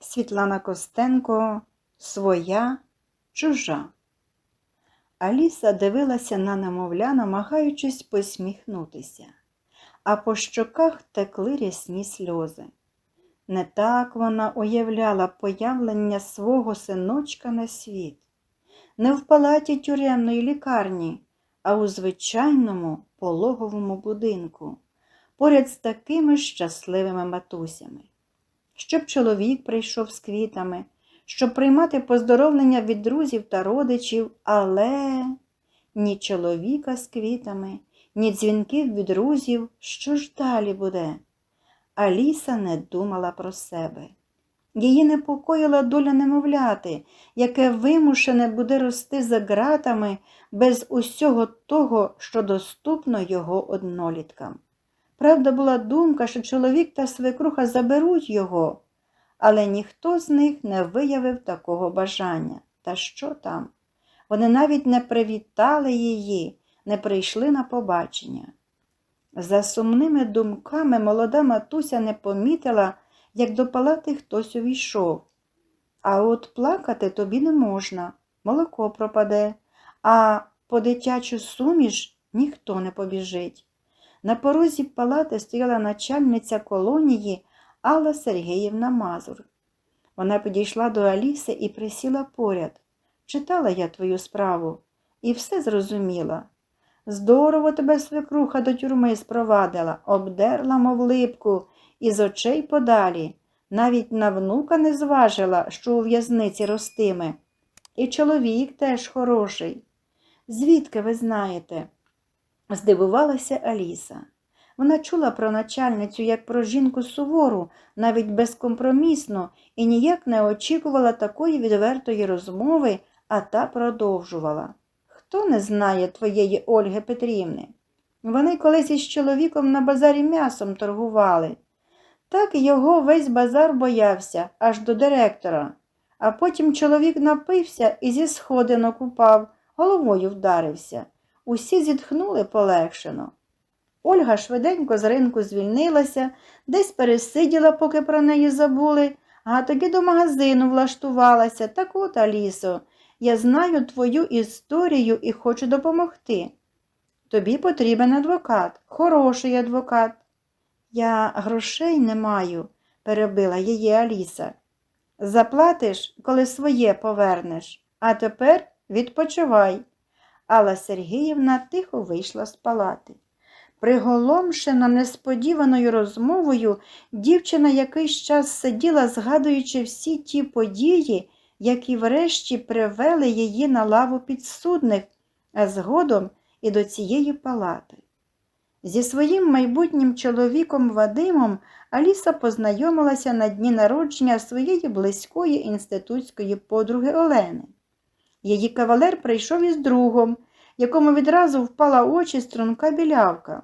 Світлана Костенко Своя, чужа. Аліса дивилася на немовля, намагаючись посміхнутися, а по щоках текли рясні сльози. Не так вона уявляла появлення свого синочка на світ, не в палаті тюремної лікарні, а у звичайному пологовому будинку, поряд з такими щасливими матусями. Щоб чоловік прийшов з квітами, щоб приймати поздоровлення від друзів та родичів, але ні чоловіка з квітами, ні дзвінків від друзів, що ж далі буде? Аліса не думала про себе. Її непокоїла доля немовляти, яке вимушене буде рости за ґратами без усього того, що доступно його одноліткам. Правда, була думка, що чоловік та свекруха заберуть його, але ніхто з них не виявив такого бажання. Та що там? Вони навіть не привітали її, не прийшли на побачення. За сумними думками молода матуся не помітила, як до палати хтось увійшов. А от плакати тобі не можна, молоко пропаде, а по дитячу суміш ніхто не побіжить. На порозі палати стояла начальниця колонії Алла Сергіївна Мазур. Вона підійшла до Аліси і присіла поряд. Читала я твою справу і все зрозуміла. Здорово тебе свекруха до тюрми спровадила, обдерла, мов липку, і з очей подалі. Навіть на внука не зважила, що у в'язниці ростиме. І чоловік теж хороший. Звідки ви знаєте? Здивувалася Аліса. Вона чула про начальницю як про жінку сувору, навіть безкомпромісно, і ніяк не очікувала такої відвертої розмови, а та продовжувала. Хто не знає твоєї Ольги Петрівни? Вони колись із чоловіком на базарі м'ясом торгували. Так його весь базар боявся, аж до директора. А потім чоловік напився і зі сходинок упав, головою вдарився. Усі зітхнули полегшено. Ольга швиденько з ринку звільнилася, десь пересиділа, поки про неї забули, а тоді до магазину влаштувалася. Так от, Алісо, я знаю твою історію і хочу допомогти. Тобі потрібен адвокат, хороший адвокат. Я грошей не маю, перебила її Аліса. Заплатиш, коли своє повернеш, а тепер відпочивай. Алла Сергіївна тихо вийшла з палати. Приголомшена несподіваною розмовою, дівчина якийсь час сиділа, згадуючи всі ті події, які врешті привели її на лаву підсудних, а згодом і до цієї палати. Зі своїм майбутнім чоловіком Вадимом Аліса познайомилася на дні народження своєї близької інститутської подруги Олени. Її кавалер прийшов із другом, якому відразу впала очі струнка білявка.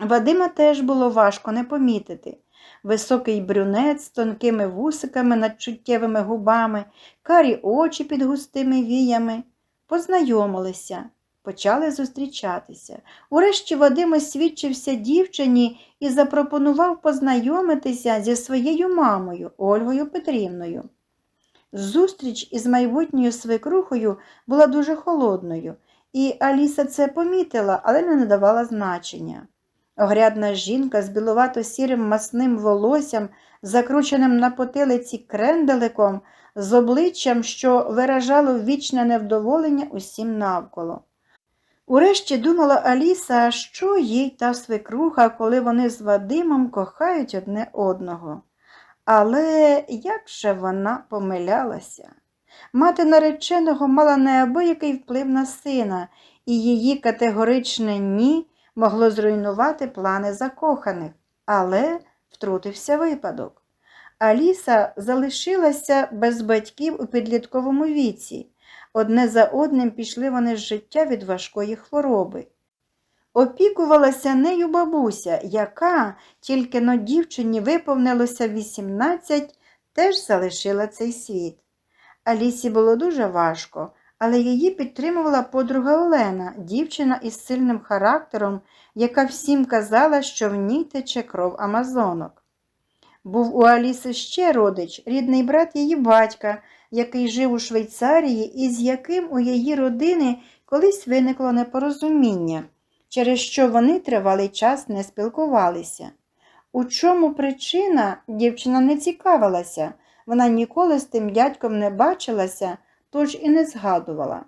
Вадима теж було важко не помітити. Високий брюнет з тонкими вусиками над чуттєвими губами, карі очі під густими віями. Познайомилися, почали зустрічатися. Урешті Вадим освідчився дівчині і запропонував познайомитися зі своєю мамою Ольгою Петрівною. Зустріч із майбутньою свекрухою була дуже холодною, і Аліса це помітила, але не надавала значення. Огрядна жінка з білувато-сірим масним волоссям, закрученим на потилиці кренделиком, з обличчям, що виражало вічне невдоволення усім навколо. Урешті думала Аліса, що їй та свекруха, коли вони з Вадимом кохають одне одного. Але як же вона помилялася? Мати нареченого мала неабиякий вплив на сина, і її категоричне ні могло зруйнувати плани закоханих, але втрутився випадок. Аліса залишилася без батьків у підлітковому віці. Одне за одним пішли вони з життя від важкої хвороби. Опікувалася нею бабуся, яка, тільки но дівчині виповнилося 18, теж залишила цей світ. Алісі було дуже важко, але її підтримувала подруга Олена, дівчина із сильним характером, яка всім казала, що в ній тече кров амазонок. Був у Аліси ще родич, рідний брат її батька, який жив у Швейцарії і з яким у її родини колись виникло непорозуміння, через що вони тривалий час не спілкувалися. У чому причина дівчина не цікавилася, вона ніколи з тим дядьком не бачилася, тож і не згадувала.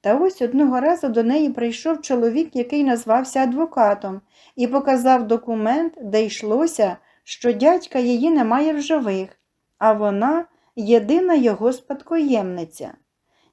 Та ось одного разу до неї прийшов чоловік, який назвався адвокатом, і показав документ, де йшлося, що дядька її немає в живих, а вона єдина його спадкоємниця.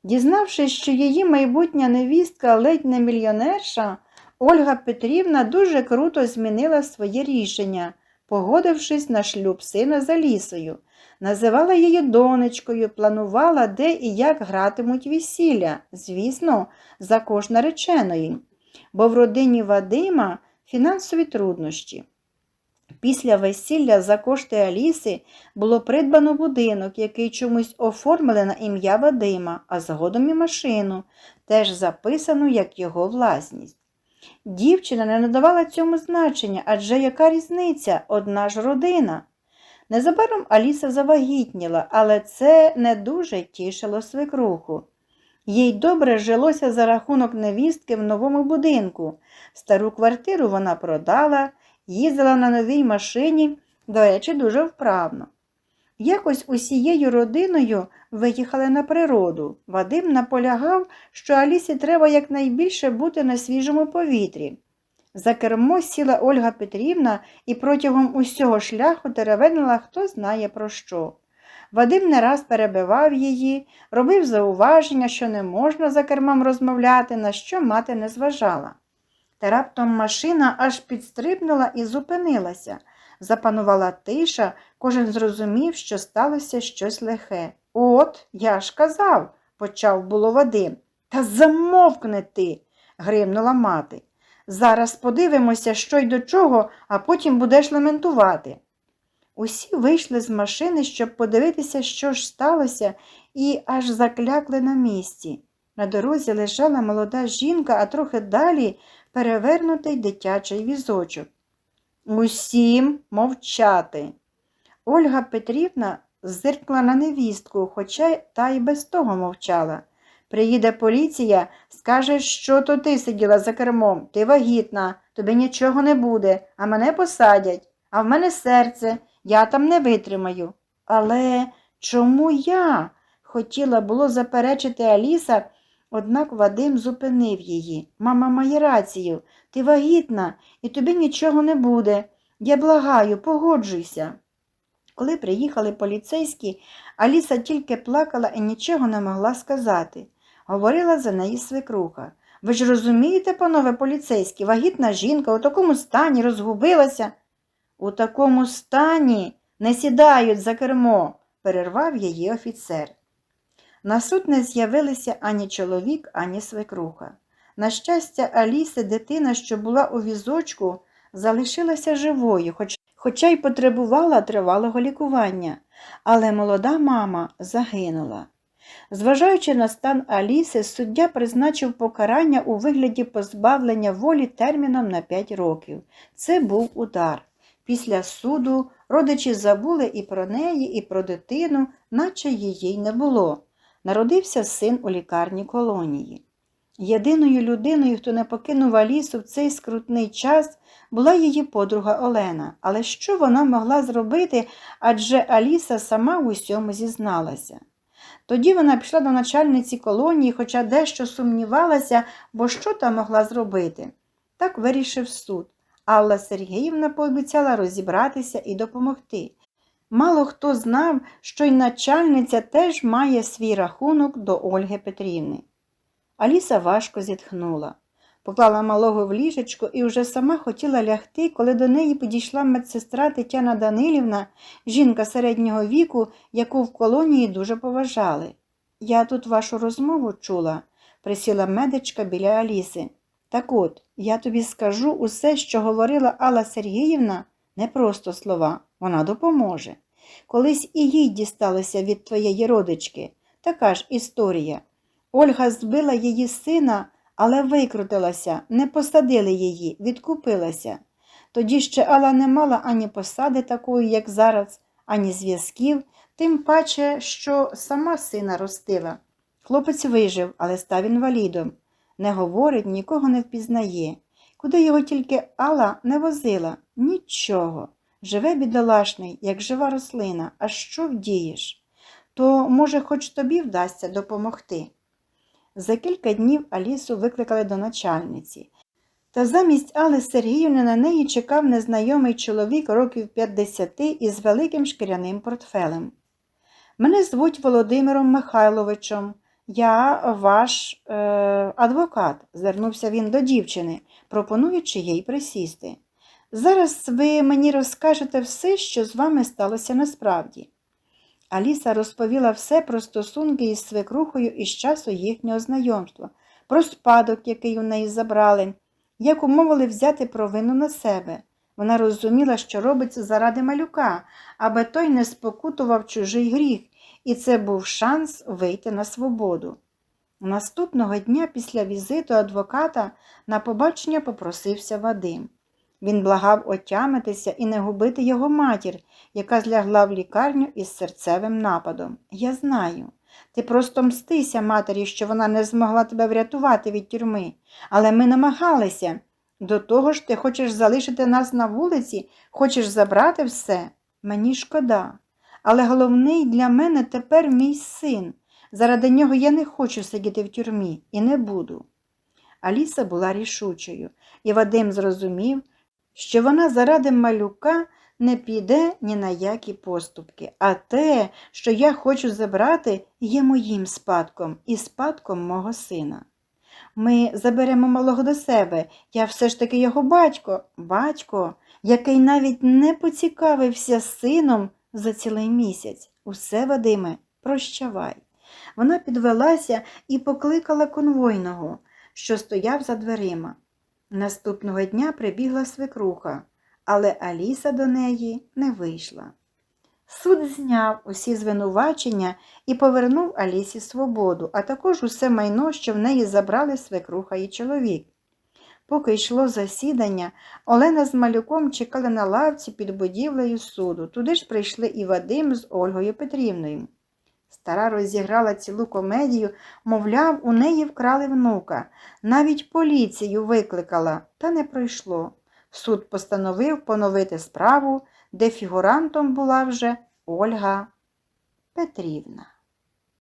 Дізнавшись, що її майбутня невістка ледь не мільйонерша, Ольга Петрівна дуже круто змінила своє рішення, погодившись на шлюб сина за лісою. Називала її донечкою, планувала, де і як гратимуть весілля, звісно, за кошт нареченої, бо в родині Вадима фінансові труднощі. Після весілля за кошти Аліси було придбано будинок, який чомусь оформили на ім'я Вадима, а згодом і машину, теж записану як його власність. Дівчина не надавала цьому значення, адже яка різниця, одна ж родина. Незабаром Аліса завагітніла, але це не дуже тішило свекруху. Їй добре жилося за рахунок невістки в новому будинку. Стару квартиру вона продала, їздила на новій машині, до речі, дуже вправно. Якось усією родиною виїхали на природу. Вадим наполягав, що Алісі треба якнайбільше бути на свіжому повітрі. За кермо сіла Ольга Петрівна і протягом усього шляху теревенила хто знає про що. Вадим не раз перебивав її, робив зауваження, що не можна за кермом розмовляти, на що мати не зважала. Та раптом машина аж підстрибнула і зупинилася. Запанувала тиша, кожен зрозумів, що сталося щось лихе. От, я ж казав, почав було Вадим. Та замовкни ти, гримнула мати. Зараз подивимося, що й до чого, а потім будеш лементувати. Усі вийшли з машини, щоб подивитися, що ж сталося, і аж заклякли на місці. На дорозі лежала молода жінка, а трохи далі перевернутий дитячий візочок. Усім мовчати. Ольга Петрівна зиркла на невістку, хоча та й без того мовчала. Приїде поліція, скаже, що то ти сиділа за кермом, ти вагітна, тобі нічого не буде, а мене посадять, а в мене серце, я там не витримаю. Але чому я? хотіла було заперечити Аліса, однак Вадим зупинив її. Мама має рацію, ти вагітна, і тобі нічого не буде. Я благаю, погоджуйся. Коли приїхали поліцейські, Аліса тільки плакала і нічого не могла сказати. Говорила за неї свекруха. Ви ж розумієте, панове поліцейські, вагітна жінка у такому стані розгубилася. У такому стані не сідають за кермо, перервав її офіцер. На суд не з'явилися ані чоловік, ані свекруха. На щастя, Аліси, дитина, що була у візочку, залишилася живою, хоч, хоча й потребувала тривалого лікування, але молода мама загинула. Зважаючи на стан Аліси, суддя призначив покарання у вигляді позбавлення волі терміном на 5 років. Це був удар. Після суду родичі забули і про неї, і про дитину, наче її не було. Народився син у лікарні колонії. Єдиною людиною, хто не покинув Алісу в цей скрутний час, була її подруга Олена. Але що вона могла зробити, адже Аліса сама в усьому зізналася. Тоді вона пішла до начальниці колонії, хоча дещо сумнівалася, бо що там могла зробити. Так вирішив суд. Алла Сергіївна пообіцяла розібратися і допомогти. Мало хто знав, що й начальниця теж має свій рахунок до Ольги Петрівни. Аліса важко зітхнула. Поклала малого в ліжечко і вже сама хотіла лягти, коли до неї підійшла медсестра Тетяна Данилівна, жінка середнього віку, яку в колонії дуже поважали. Я тут вашу розмову чула, присіла медичка біля Аліси. Так от, я тобі скажу усе, що говорила Алла Сергіївна, не просто слова, вона допоможе. Колись і їй дісталося від твоєї родички. Така ж історія. Ольга збила її сина, але викрутилася, не посадили її, відкупилася. Тоді ще Алла не мала ані посади такої, як зараз, ані зв'язків, тим паче, що сама сина ростила. Хлопець вижив, але став інвалідом. Не говорить, нікого не впізнає. Куди його тільки Алла не возила? Нічого. Живе бідолашний, як жива рослина, а що вдієш? То, може, хоч тобі вдасться допомогти. За кілька днів Алісу викликали до начальниці. Та замість Али Сергіївни на неї чекав незнайомий чоловік років 50 із великим шкіряним портфелем. Мене звуть Володимиром Михайловичем. Я ваш е, адвокат, звернувся він до дівчини, пропонуючи їй присісти. Зараз ви мені розкажете все, що з вами сталося насправді. Аліса розповіла все про стосунки із свекрухою із часу їхнього знайомства, про спадок, який у неї забрали, як умовили взяти провину на себе. Вона розуміла, що робиться заради малюка, аби той не спокутував чужий гріх, і це був шанс вийти на свободу. Наступного дня після візиту адвоката на побачення попросився Вадим. Він благав отямитися і не губити його матір, яка злягла в лікарню із серцевим нападом. Я знаю. Ти просто мстися матері, що вона не змогла тебе врятувати від тюрми, але ми намагалися. До того ж, ти хочеш залишити нас на вулиці, хочеш забрати все? Мені шкода. Але головний для мене тепер мій син. Заради нього я не хочу сидіти в тюрмі і не буду. Аліса була рішучою, і Вадим зрозумів, що вона заради малюка не піде ні на які поступки, а те, що я хочу забрати, є моїм спадком і спадком мого сина. Ми заберемо малого до себе, я все ж таки його батько, батько, який навіть не поцікавився сином за цілий місяць. Усе, Вадиме, прощавай. Вона підвелася і покликала конвойного, що стояв за дверима. Наступного дня прибігла свекруха, але Аліса до неї не вийшла. Суд зняв усі звинувачення і повернув Алісі свободу, а також усе майно, що в неї забрали свекруха і чоловік. Поки йшло засідання, Олена з малюком чекали на лавці під будівлею суду. Туди ж прийшли і Вадим з Ольгою Петрівною. Стара розіграла цілу комедію, мовляв, у неї вкрали внука. Навіть поліцію викликала, та не пройшло. Суд постановив поновити справу, де фігурантом була вже Ольга Петрівна.